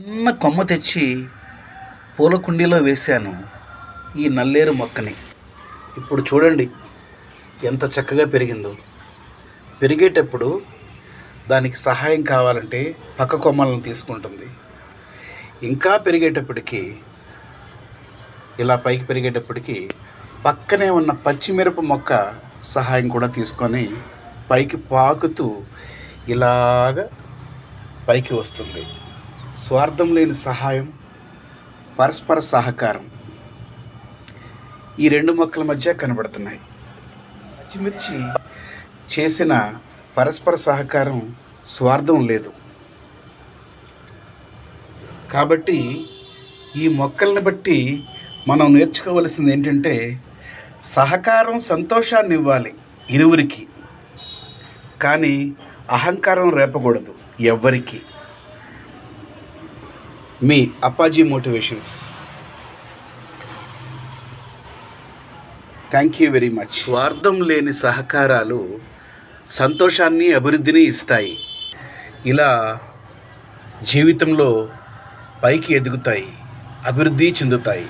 చిన్న కొమ్మ తెచ్చి పూల కుండీలో వేశాను ఈ నల్లేరు మొక్కని. ఇప్పుడు చూడండి ఎంత చక్కగా పెరిగిందో. పెరిగేటప్పుడు దానికి సహాయం కావాలంటే పక్క కొమ్మలను తీసుకుంటుంది. ఇంకా పెరిగేటప్పటికి ఇలా పైకి పెరిగేటప్పటికి పక్కనే ఉన్న పచ్చిమిరప మొక్క సహాయం కూడా తీసుకొని పైకి పాకుతూ ఇలాగ పైకి వస్తుంది. స్వార్థం లేని సహాయం పరస్పర సహకారం ఈ రెండు మొక్కల మధ్య కనబడుతున్నాయి. పచ్చిమిర్చి చేసిన పరస్పర సహకారం స్వార్థం లేదు. కాబట్టి ఈ మొక్కల్ని బట్టి మనం నేర్చుకోవలసింది ఏంటంటే సహకారం సంతోషాన్ని ఇవ్వాలి ఇరువురికి. కానీ అహంకారం రేపకూడదు ఎవ్వరికి. మీ Appaji motivations thank you very much స్వార్థం లేని సహకారాలు సంతోషాన్ని అభివృద్ధిని ఇస్తాయి. ఇలా జీవితంలో పైకి ఎదుగుతాయి అభివృద్ధి చెందుతాయి.